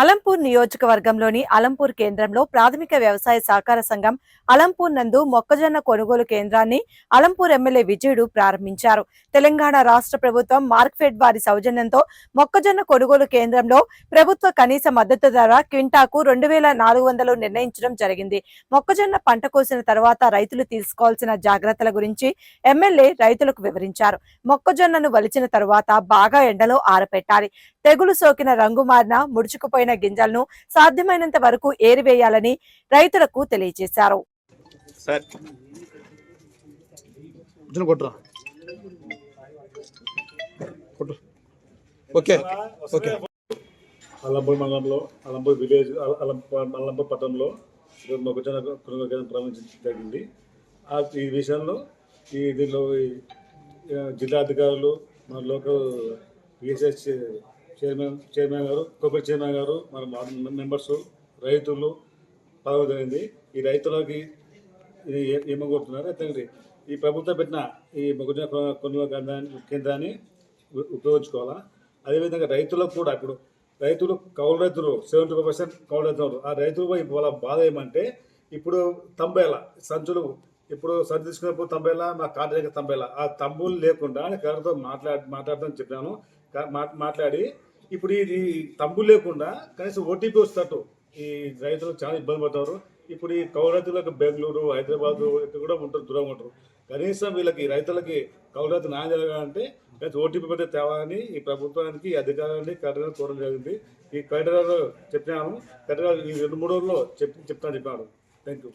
అలంపూర్ నియోజకవర్గంలోని అలంపూర్ కేంద్రంలో ప్రాథమిక వ్యవసాయ సహకార సంఘం అలంపూర్ నందు మొక్కజొన్న కొనుగోలు కేంద్రాన్ని అలంపూర్ ఎమ్మెల్యే విజయుడు ప్రారంభించారు. తెలంగాణ రాష్ట్ర ప్రభుత్వం మార్క్ఫెడ్ వారి సౌజన్యంతో మొక్కజొన్న కొనుగోలు కేంద్రంలో ప్రభుత్వ కనీస మద్దతు ధర క్వింటాకు రెండు వేల నాలుగు వందలు నిర్ణయించడం జరిగింది. మొక్కజొన్న పంట కోసిన తర్వాత రైతులు తీసుకోవాల్సిన జాగ్రత్తల గురించి ఎమ్మెల్యే రైతులకు వివరించారు. మొక్కజొన్నను వలిచిన తరువాత బాగా ఎండలో ఆరపెట్టాలి. తెగులు సోకిన రంగు మారిన ముడుచుకుపోయిన గింజలను సాధ్యమైనంత వరకు ఏరివేయాలని రైతులకు తెలియజేశారు. ఓకే. ఓకే. అల్లంపూర్ మండలంలో అల్లంపూర్ విలేజ్ అల- అల్లంపూర్ అల్లంపూర్ పట్టణంలో ఈరోజు మొక్కజొన్న కొనుగోలు కేంద్రం ప్రారంభించడం జరిగింది. ఆ ఈ విషయంలో ఈ దీనిలో జిల్లా అధికారులు మన లోకల్ పిఎస్ఎస్ చైర్మన్ చైర్మన్ గారు కోపరేట్ చైర్మన్ గారు మన మెంబర్స్ రైతులు పదవి జరిగింది. ఈ రైతులకి ఇది ఏ- ఏమనుకుంటున్నారు అయితే ఈ ప్రభుత్వం పెట్టిన ఈ మొక్కజొన్న కొనుగోలు కేంద్రాన్ని కేంద్రాన్ని ఉపయోగించుకోవాలా? అదేవిధంగా రైతులకు కూడా ఇప్పుడు రైతులు కౌలు రైతులు సెవెంటీ ఫైవ్ పర్సెంట్ కౌలు రైతులు ఆ రైతులు పోయి వాళ్ళ బాధ ఏమంటే ఇప్పుడు తంబేల సంచులు ఇప్పుడు సంచి తీసుకున్నప్పుడు తంబేలా మా కార్డు దగ్గర ఆ తంబులు లేకుండా కలర్తో మాట్లాడి మాట్లాడదని చెప్పాను మాట్లాడి. ఇప్పుడు ఇది ఈ లేకుండా కనీసం ఓటీపీ వస్తట్టు. ఈ రైతులు చాలా ఇబ్బంది పడతారు ఇప్పుడు ఈ కౌలు రైతులకు బెంగళూరు హైదరాబాద్ ఇక్కడ కూడా ఉంటారు దూరంగా ఉంటారు. కనీసం వీళ్ళకి రైతులకి కౌలు రైతు న్యాయం జరగాలంటే కనీసం ఓటీపీ పెద్ద తేవాలని ఈ ప్రభుత్వానికి ఈ అధికారాన్ని కలెక్టర్ కోరడం జరిగింది. ఈ కలెక్టర్ చెప్పినాము కలెక్టర్ ఈ రెండు మూడు రోజుల్లో చెప్పి చెప్తాను చెప్పాను థ్యాంక్ యూ